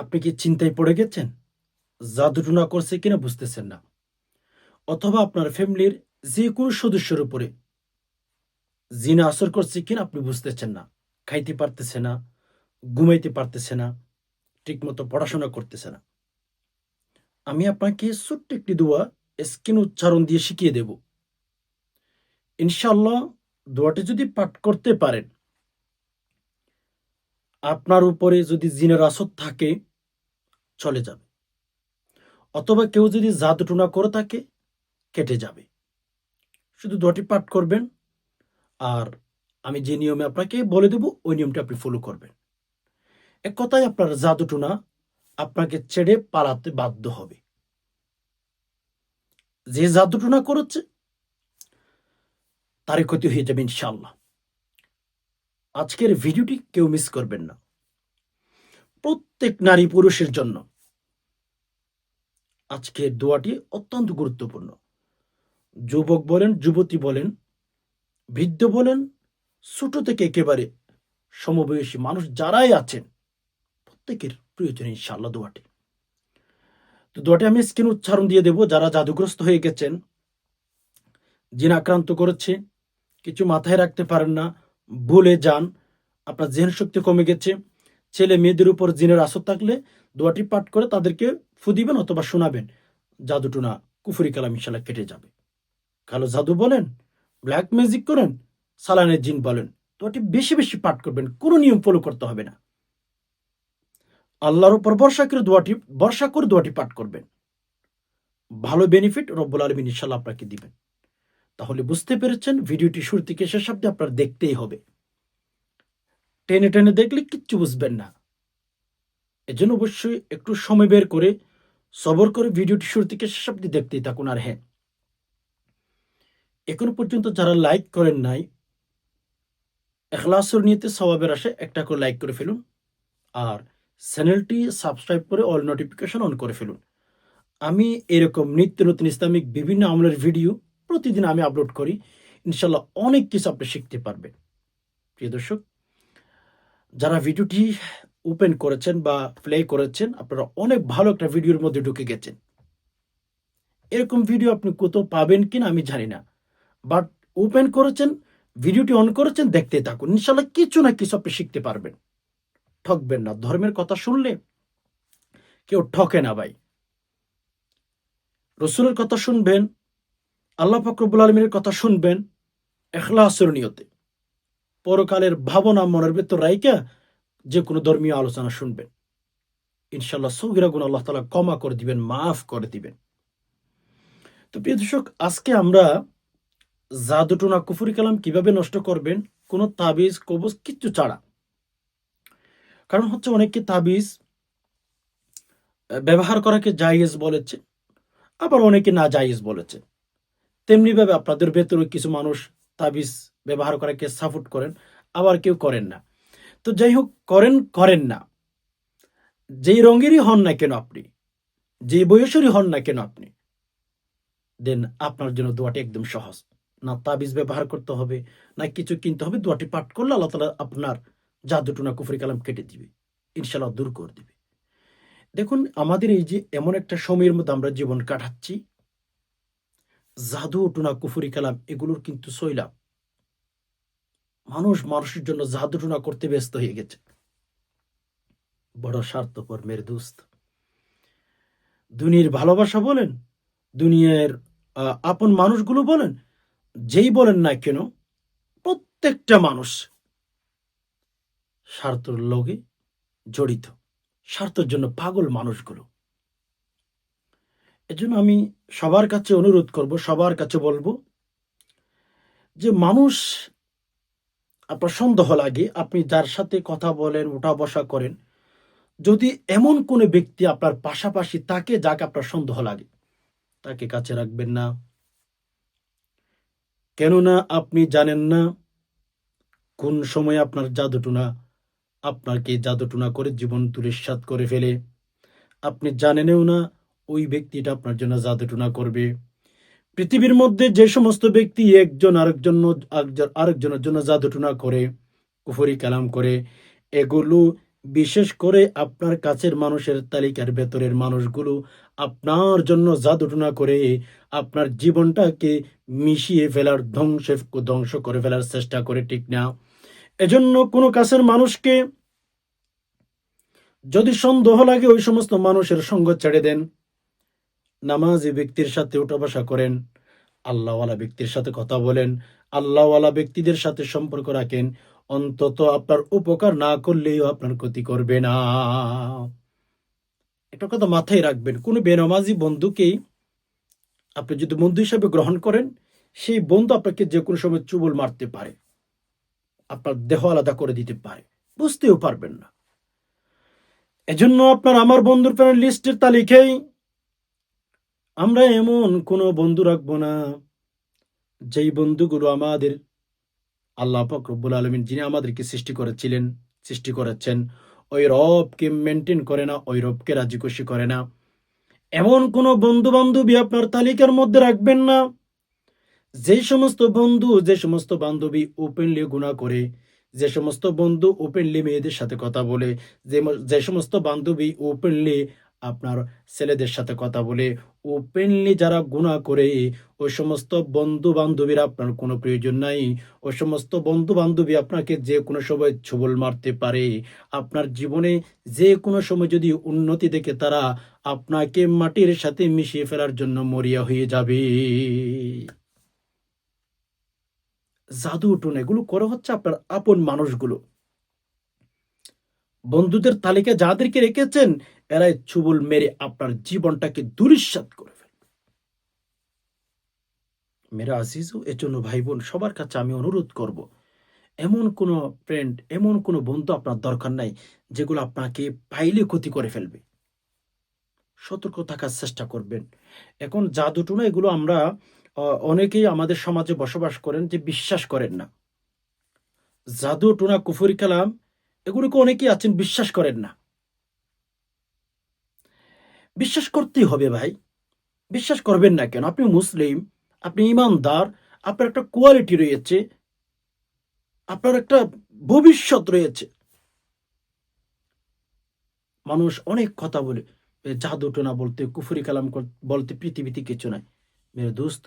আপনি কি চিন্তায় পড়ে গেছেন? জাদুটুনা করছে কিনা বুঝতেছেন না। অথবা আপনার ফ্যামিলির যে কোনো সদস্যের উপরে জিনা আসর করছে কিনা আপনি বুঝতেছেন না। খাইতে পারতেছে না, ঘুমাইতে পারতেছে না, ঠিকমতো পড়াশোনা করতেছে না। আমি আপনাকে ছোট্ট একটি দোয়া, স্কিন উচ্চারণ দিয়ে শিখিয়ে দেব। ইনশাল্লাহ দোয়াটি যদি পাঠ করতে পারেন, আপনার উপরে যদি জিনের আসর থাকে চলে যাবে। অথবা কেউ যদি জাদুটুনা করে থাকে, কেটে যাবে। শুধু দোয়াটি পাঠ করবেন, আর আমি যে নিয়মে আপনাকে বলে দেব, ওই নিয়মটা আপনি ফলো করবেন। এক কথায় আপনার জাদুটুনা আপনাকে ছেড়ে পালাতে বাধ্য হবে। যে জাদুটুনা করেছে, তারই ক্ষতি হয়ে যাবে ইনশাল্লাহ আজকের ভিডিওটি কেউ মিস করবেন না। প্রত্যেক নারী পুরুষের জন্য। আজকের দোয়াটি অত্যন্ত গুরুত্বপূর্ণ। যুবক বলেন, যুবতী বলেন, বৃদ্ধ বলেন, ছোট থেকে একেবারে সমবয়সী মানুষ যারাই আছেন, প্রত্যেকের প্রয়োজন ইনশাল্লাহ দোয়াটি। তো দোয়াটি আমি স্ক্রিন উচ্চারণ দিয়ে দেব। যারা জাদুগ্রস্ত হয়ে গেছেন, জিন আক্রান্ত করেছে, কিছু মাথায় রাখতে পারেন না, ভুলে যান, আপনার জেন শক্তি কমে গেছে ছেলে মেয়েদের উপর জিনের আসর থাকলে দোয়াটি পাঠ করে তাদেরকে ফু দিবেন অথবা শোনাবেন। জাদুটুনা কুফুরি কালাম ইনশাল্লাহ কেটে যাবে। কালো জাদু বলেন ব্ল্যাক ম্যাজিক করেন, সালানের জিন বলেন, দোয়াটি বেশি বেশি পাঠ করবেন, কোনো নিয়ম ফলো করতে হবে না। আল্লাহর উপর ভরসা করে দোয়াটি, ভরসা করে দোয়াটি পাঠ করবেন। ভালো বেনিফিট রব্বুল আলমিন ইনশাল্লাহ আপনাকে দিবেন। তাহলে বুঝতে পেরেছেন, ভিডিওটি শুরু থেকে শেষ আপনার দেখতেই হবে। টেনে টেনে দেখলে কিচ্ছু বুঝবেন না। এজন্য অবশ্যই একটু সময় বের করে সবর করে ভিডিওটি শুরু থেকে শেষ অব্দি দেখতেই থাকুন আর হ্যাঁ। এখনও পর্যন্ত যারা লাইক করেন নাই, এখলাসর নিয়েতে সবাবের আসে একটা করে লাইক করে ফেলুন আর চ্যানেলটি সাবস্ক্রাইব করে অল নোটিফিকেশন অন করে ফেলুন। আমি এরকম নিত্য নতুন ইসলামিক বিভিন্ন আমলের ভিডিও প্রতিদিন আমি আপলোড করি। ইনশাল্লাহ অনেক কিছু আপনি শিখতে পারবেন। প্রিয় দর্শক যারা ভিডিওটি ওপেন করেছেন বা প্লে করেছেন, আপনারা অনেক ভালো একটা ভিডিওর মধ্যে ঢুকে গেছেন। এরকম ভিডিও আপনি কোথাও পাবেন কিনা আমি জানি না। বাট ওপেন করেছেন, ভিডিওটি অন করেছেন, দেখতে থাকুন। ইনশাল্লাহ কিছু না কিছু আপনি শিখতে পারবেন। ঠকবেন না। ধর্মের কথা শুনলে কেউ ঠকে না ভাই। রসুলের কথা শুনবেন, আল্লাহ ফকরবুল আলমীর কথা শুনবেন, এখলাসের নিয়তে। পরকালের ভাবনা মনের ভেতর রাইকা যে কোনো ধর্মীয় আলোচনা শুনবেন। ইনশাল্লাহ সৌগিরা গুণ আল্লাহ তালা ক্ষমা করে দিবেন, মাফ করে দিবেন। তো প্রিয় দর্শক, আজকে আমরা জাদুটুনা কুফুরি কালাম কীভাবে নষ্ট করবেন, কোনো তাবিজ, কবজ কিচ্ছু ছাড়া। কারণ হচ্ছে অনেকে তাবিজ ব্যবহার করাকে জায়েজ বলেছে, আবার অনেকে না জায়েজ বলেছে। তেমনিভাবে আপনাদের ভেতরে কিছু মানুষ তাবিজ ব্যবহার করাকে সাপোর্ট করেন, আবার কেউ করেন না। তো যাই হোক, করেন করেন না। যেই রঙেরই হন না কেন আপনি যে বয়সেরই হন না কেন আপনি, দেন আপনার জন্য দোয়াটি একদম সহজ। না তাবিজ ব্যবহার করতে হবে, না কিছু কিনতে হবে, দোয়াটি পাঠ করলে আল্লাহ তালা আপনার জাদুটুনা কুফরি কালাম কেটে দিবে ইনশাল্লাহ দূর করে দিবে। দেখুন, আমাদের এই যে এমন একটা সময়ের মধ্যে আমরা জীবন কাটাচ্ছি জাদু টুনা কুফুরি কালাম, এগুলোর কিন্তু সৈলাভ। মানুষ মানুষের জন্য জাদু টুনা করতে ব্যস্ত হয়ে গেছে। বড় স্বার্থপর মের দুস্ত। দুনিয়ার ভালোবাসা বলেন, দুনিয়ার আপন মানুষগুলো বলেন, যেই বলেন না কেন, প্রত্যেকটা মানুষ স্বার্থর লগে জড়িত, স্বার্থের জন্য পাগল মানুষগুলো। এজন্য আমি সবার কাছে অনুরোধ করব, সবার কাছে বলব যে মানুষ আপনার সন্দেহ লাগে আপনি যার সাথে কথা বলেন ওঠা বসা করেন, যদি এমন কোনো ব্যক্তি আপনার পাশাপাশি তাকে যাকে আপনার সন্দেহ লাগে তাকে কাছে রাখবেন না। কেননা আপনি জানেন না কোন সময় আপনার জাদুটুনা আপনাকে জাদুটুনা করে জীবন তুলিস্বাদ করে ফেলে। আপনি জানেনও না ওই ব্যক্তিটা আপনার জন্য জাদুটুনা করবে। পৃথিবীর মধ্যে যে সমস্ত ব্যক্তি একজন আরেকজন, আরেকজনের জন্য জাদুটুনা করে, কুফরি কালাম করে, এগুলো বিশেষ করে আপনার কাছের মানুষের তালিকার ভেতরের মানুষগুলো আপনার জন্য জাদুটনা করে আপনার জীবনটাকে মিশিয়ে ফেলার, ধ্বংস ধ্বংস করে ফেলার চেষ্টা করে, ঠিক না? এজন্য কোনো কাছের মানুষকে যদি সন্দেহ লাগে, ওই সমস্ত মানুষের সঙ্গ ছেড়ে দেন। নামাজি ব্যক্তির সাথে উঠা বসা করেন, আল্লাহওয়ালা ব্যক্তির সাথে কথা বলেন, আল্লাহওয়ালা ব্যক্তিদের সাথে সম্পর্ক রাখেন, অন্তত আপনার উপকার না করলেও আপনার ক্ষতি করবে না। একটা কথা মাথায় রাখবেন, কোনো বেনামাজি বন্ধুকেই আপনি যদি বন্ধু হিসাবে গ্রহণ করেন, সেই বন্ধু আপনাকে যে কোনো সময় চুবল মারতে পারে, আপনার দেহ আলাদা করে দিতে পারে, বুঝতেও পারবেন না। এজন্য আপনার আমার বন্ধুর ফ্রেন্ড লিস্টের তালিকায় আমরা এমন কোনো বন্ধু রাখব না, যেই বন্ধুগুলো আমাদের আল্লাহ পাক রব্বুল আলমিন, যিনি আমাদেরকে সৃষ্টি করেছিলেন, সৃষ্টি করেছেন, ওই রবকে মেনটেন করে না, ওই রবকে রাজি খুশি করে না। এমন কোনো বন্ধু বান্ধবী আপনার তালিকার মধ্যে রাখবেন না, যে সমস্ত বন্ধু, যে সমস্ত বান্ধবী ওপেনলি গুণা করে, যে সমস্ত বন্ধু ওপেনলি মেয়েদের সাথে কথা বলে, যে যে সমস্ত বান্ধবী ওপেনলি আপনার ছেলেদের সাথে কথা বলে ওপেনলি যারা গুণা করে ওই সমস্ত বন্ধু বান্ধবীর আপনার কোনো প্রয়োজন নাই। ওই সমস্ত বন্ধু বান্ধবী আপনাকে যে কোনো সময় ছবল মারতে পারে। আপনার জীবনে যে কোনো সময় যদি উন্নতি দেখে তারা আপনাকে মাটির সাথে মিশিয়ে ফেলার জন্য মরিয়া হয়ে যাবে। জাদু উঠুন এগুলো করে হচ্ছে আপনার আপন মানুষগুলো। বন্ধুদের তালিকা যাদেরকে রেখেছেন, এরাই ছুবল মেরে আপনার জীবনটাকে দুরিশ্বাত করে ফেলবে। মেরা আজিজু এর জন্য ভাই বোন সবার কাছে আমি অনুরোধ করব, এমন কোনো ফ্রেন্ড এমন কোনো বন্ধু আপনার দরকার নাই, যেগুলো আপনাকে পাইলে ক্ষতি করে ফেলবে। সতর্ক থাকার চেষ্টা করবেন। এখন জাদুটুনা এগুলো আমরা অনেকেই আমাদের সমাজে বসবাস করেন যে বিশ্বাস করেন না। জাদু টুনা কুফুরি কালাম এগুলোকে অনেকেই আছেন বিশ্বাস করেন না। বিশ্বাস করতেই হবে ভাই। বিশ্বাস করবেন না কেন? আপনি মুসলিম, আপনি ইমানদার, আপনার একটা কোয়ালিটি রয়েছে, আপনার একটা ভবিষ্যৎ রয়েছে। মানুষ অনেক কথা বলে জাদু টোনা বলতে, কুফুরি কালাম বলতে পৃথিবীতে কিছু নাই। মেরে দোস্ত,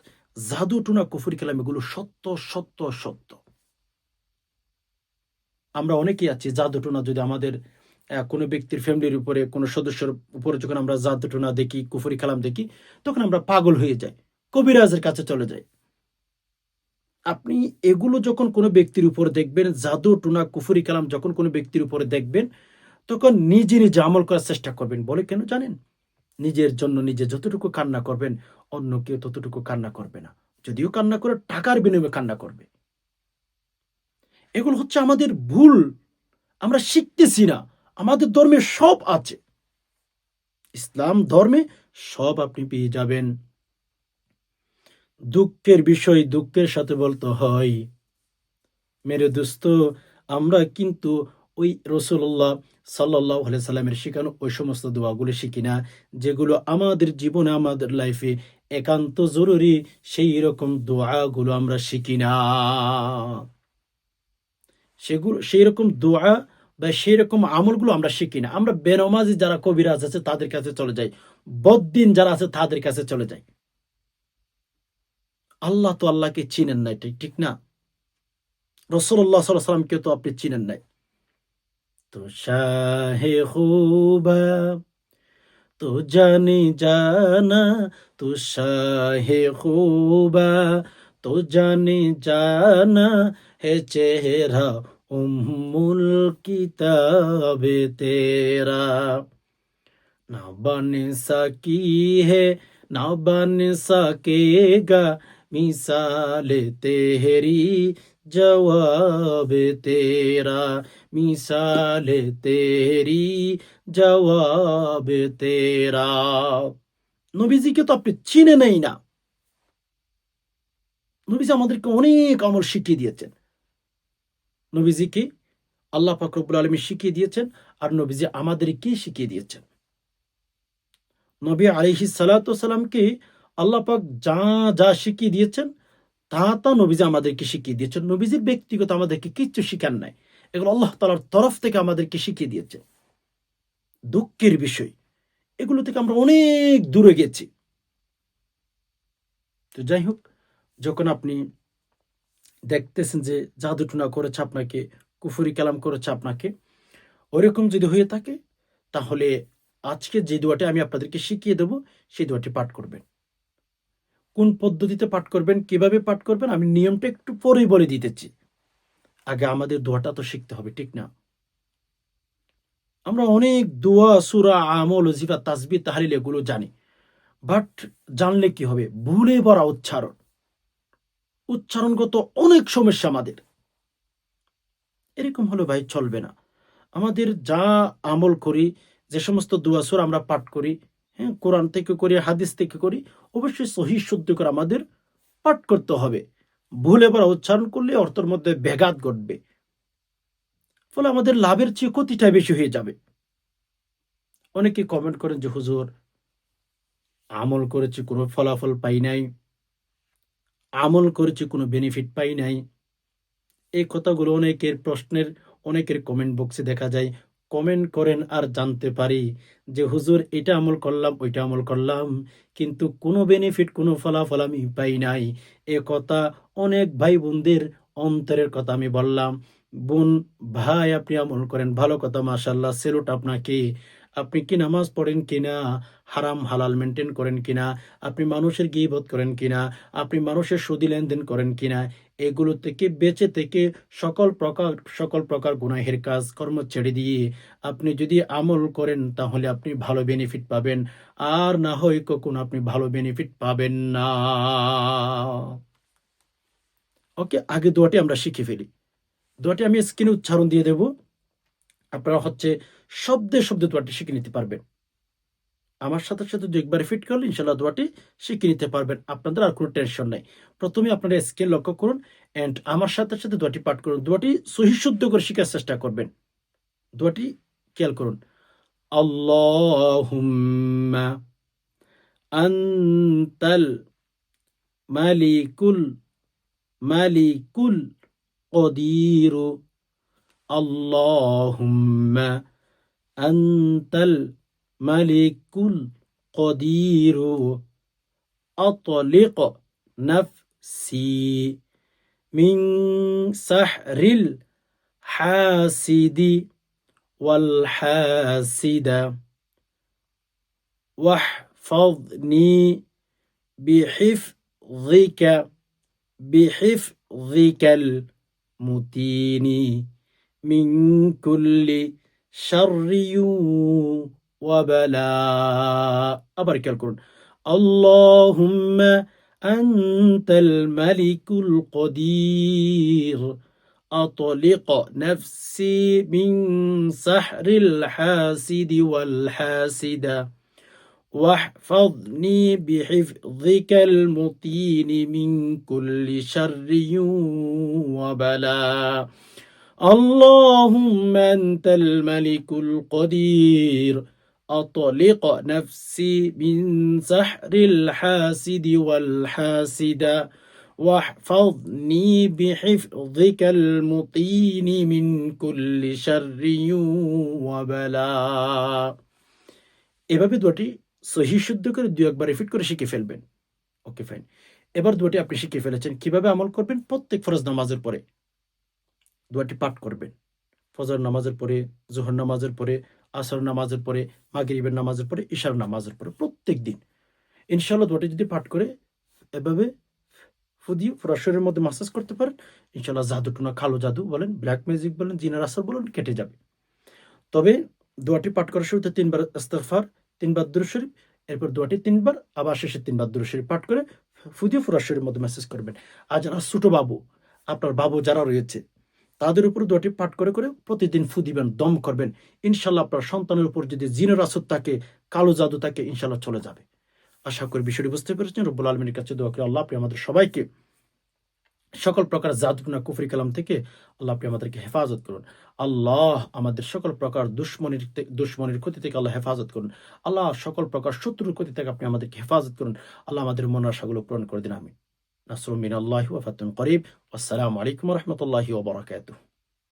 জাদু টোনা, কুফুরি কালাম এগুলো সত্য সত্য সত্য। আমরা অনেকেই আছি জাদু টোনা যদি আমাদের কোনো ব্যক্তির ফ্যামিলির উপরে, কোনো সদস্যের উপরে যখন আমরা জাদু টোনা দেখি, কুফুরি কালাম দেখি, তখন আমরা পাগল হয়ে যাই, কবিরাজের কাছে চলে যাই। আপনি এগুলো যখন কোনো ব্যক্তির উপর দেখবেন, জাদু, টুনা, কুফুরি কালাম যখন কোনো ব্যক্তির উপরে দেখবেন, তখন নিজে নিজে আমল করার চেষ্টা করবেন। বলে কেন জানেন? নিজের জন্য নিজে যতটুকু কান্না করবেন, অন্য কেউ ততটুকু কান্না করবে না। যদিও কান্না করে, টাকার বিনিময়ে কান্না করবে। এগুলো হচ্ছে আমাদের ভুল। আমরা শিখতেছি না। আমাদের ধর্মে সব আছে। ইসলাম ধর্মে সব আপনি পেয়ে যাবেন। দুঃখের বিষয় দুঃখের সাথে বলতে হয়। মেরে দোস্ত, আমরা কিন্তু ওই রসুল্লাহ সাল্লাহ সাল্লামের শেখানো ওই সমস্ত দোয়াগুলো শিখি না, যেগুলো আমাদের জীবনে, আমাদের লাইফে একান্ত জরুরি। সেই রকম দোয়াগুলো আমরা শিখি না। সেগুলো সেই রকম দোয়া বা সেই রকম আমলগুলো আমরা শিখি না। আমরা বেনমাজি যারা কবিরাজ আছে, তাদের কাছে চলে যাই। বদ্দিন যারা আছে, তাদের কাছে চলে যাই। আল্লাহ তো আল্লাহকে চিনেন না এটা ঠিক না? রসুল্লাহ সাল্লামকে তো আপনি চিনেন নাই। তো শাহে তো জানি জানা, তো শাহে খুবা, তো জানি জানা হে চেহেরা, উম্মুল কিতাবে তেরা। নবান বন সকি হে, না বন সকেগা মিসাল তেহরি জবাব তেরা। মিসাল তেহরি জবাব তেরা। নবীজিকে তো আপনি চিনে নেই না। নবীজি আমাদেরকে অনেক আমল শিখিয়ে দিয়েছেন। নবীজিকে আল্লাহ ফাকরবুল আলমী শিখিয়ে দিয়েছেন। আর নবীজি আমাদেরকে শিখিয়ে দিয়েছেন? নবী আলিহি সালাতামকে আল্লাহ পাক যা যা শিখিয়ে দিয়েছেন, তা তা নবীজি আমাদেরকে শিখিয়ে দিয়েছেন। নবীজির ব্যক্তিগত আমাদেরকে কিচ্ছু শিখান নাই। এগুলো আল্লাহ তালার তরফ থেকে আমাদেরকে শিখিয়ে দিয়েছে। দুঃখের বিষয়। এগুলো থেকে আমরা অনেক দূরে গেছি। তো যাই হোক, যখন আপনি দেখতেছেন যে জাদুটুনা করেছে আপনাকে, কুফুরি কালাম করেছে আপনাকে। ওইরকম যদি হয়ে থাকে, তাহলে আজকে যে দোয়াটি আমি আপনাদেরকে শিখিয়ে দেব, সেই দোয়াটি পাঠ করবেন। কোন পদ্ধতিতে পাঠ করবেন, কীভাবে পাঠ করবেন, আমি নিয়মটা একটু পরেই বলে দিতেছি। আগে আমাদের দোয়াটা তো শিখতে হবে, ঠিক না? আমরা অনেক দোয়া, সুরা, আমল জিফা তাসবি তাহারিল এগুলো জানি। বাট জানলে কি হবে? ভুলে ভরা উচ্চারণ। উচ্চারণগত অনেক সমস্যা আমাদের। এরকম হলে ভাই চলবে না। আমাদের যা আমল করি, যে সমস্ত দুয়াসুর আমরা পাঠ করি হ্যাঁ কোরআন থেকে করি, হাদিস থেকে করি, অবশ্যই সহি শুদ্ধ করে আমাদের পাঠ করতে হবে। ভুলে পড়া উচ্চারণ করলে অর্থের মধ্যে ব্যাঘাত ঘটবে। ফলে আমাদের লাভের চেয়ে ক্ষতিটা বেশি হয়ে যাবে। অনেকে কমেন্ট করেন যে, হুজুর, আমল করেছি, কোনো ফলাফল পাই নাই। আমল করেছি, কোনো বেনিফিট পাই নাই। এই কথাগুলো অনেকের প্রশ্নের, অনেকের কমেন্ট বক্সে দেখা যায়। কমেন্ট করেন আর জানতে পারি যে, হুজুর, এটা আমল করলাম, ওইটা আমল করলাম, কিন্তু কোনো বেনিফিট কোনো ফলাফল আমি পাই নাই। এ কথা অনেক ভাই বোনদের অন্তরের কথা আমি বললাম। বোন, ভাই, আপনি আমল করেন, ভালো কথা মাশাল্লাহ সেলুট আপনাকে আপনি কি নামাজ পড়েন কিনা, হারাম, হালাল মেনটেন করেন কিনা, আপনি মানুষের গিবোধ করেন কিনা, আপনি মানুষের সুদি লেনদেন করেন কিনা এগুলো থেকে বেঁচে থেকে সকল প্রকার সকল প্রকার গুনাহের কাজ, কর্ম ছেড়ে দিয়ে আপনি যদি আমল করেন, তাহলে আপনি ভালো বেনিফিট পাবেন। আর না হয় কখন আপনি ভালো বেনিফিট পাবেন না। ওকে, আগে দোয়াটি আমরা শিখে ফেলি। দোয়াটি আমি স্ক্রিনে উচ্চারণ দিয়ে দেব। আপনারা হচ্ছে শব্দে শব্দে দোয়াটি শিখে নিতে পারবেন। আমার সাথে সাথে দু একবার ফিট করলে ইনশাল্লাহ দোয়াটি শিখে নিতে পারবেন। আপনাদের আর কোনো টেনশন নাই। প্রথমে আপনারা স্কেল লক্ষ্য করুন অ্যান্ড আমার সাথে সাথে দোয়াটি পাঠ করুন। দোয়াটি সহিশুদ্ধ করে শেখার চেষ্টা করবেন। দোয়াটি খেয়াল করুন। আল্লাহুম্মা আন্তাল মালিকুল মালিকুল কদিরু। আল্লাহুম্মা أنت الملك القدير. أطلق نفسي من سحر الحاسد والحاسد. واحفظني بحفظك بحفظك المتين من كل شر وبلاء. أبارك القرآن اللهم أنت الملك القدير. أطلق نفسي من سحر الحاسد والحاسد. واحفظني بحفظك المتين من كل شر وبلاء. اللهم أنت الملك القدير أطلق نفسي من سحر الحاسد والحاسد واحفظني بحفظك المطين من كل شر وبلاء এভাবে দুটি সহি শুদ্ধ করে দু একবার রিপিট করে শিখে ফেলবেন ওকে ফাইন এবার দুটি আপনি শিখে ফেলেছেন কিভাবে আমল করবেন প্রত্যেক ফরজ নামাজের পরে দোয়াটি পাঠ করবেন। ফজর নামাজের পরে, জোহর নামাজের পরে, আসর নামাজের পরে, মাগরিবের নামাজের পরে ঈশার নামাজের পরে, প্রত্যেক দিন। ইনশাল্লাহ দোয়াটি যদি পাঠ করে এভাবে ফুদিয়ে পুরো শরীরের মধ্যে মাসাজ করতে পারেন ইনশাল্লাহ জাদু টুনা কালো জাদু বলেন, ব্ল্যাক ম্যাজিক বলেন, জিনার আসর বলেন, কেটে যাবে। তবে দোয়াটি পাঠ করার শুরুতে তিনবার ইস্তেগফার, তিনবার দুরূদ শরীফ, এরপর দোয়াটি তিনবার, আবার শেষে তিনবার দুরূদ শরীফ পাঠ করে ফুদিয়ে পুরো শরীরের মধ্যে মেসেজ করবেন। আর যারা ছোট বাবু, আপনার বাবু যারা রয়েছে তাদের উপর দোয়াটি পাঠ করে করে প্রতিদিন ফু দিবেন দম করবেন। ইনশাল্লাহ আপনার সন্তানের উপর যদি জিনের আসর থাকে, কালো জাদু থাকে, ইনশাল্লাহ চলে যাবে। আশা করি বিষয়টি বুঝতে পেরেছেন। রব্বুল আলমীর কাছে দোয়া করে, আল্লাহ আপনি আমাদের সবাইকে সকল প্রকার জাদুনা কুফরি কালাম থেকে আল্লাহ আপনি আমাদেরকে হেফাজত করুন। আল্লাহ আমাদের সকল প্রকার দুশ্মনির দুশ্মনির ক্ষতি থেকে আল্লাহ হেফাজত করুন। আল্লাহ সকল প্রকার শত্রুর ক্ষতি থেকে আপনি আমাদেরকে হেফাজত করুন। আল্লাহ আমাদের মনের আশাগুলো পূরণ করে দিন আমি نصر من الله وفتح قريب. والسلام عليكم ورحمة الله وبركاته.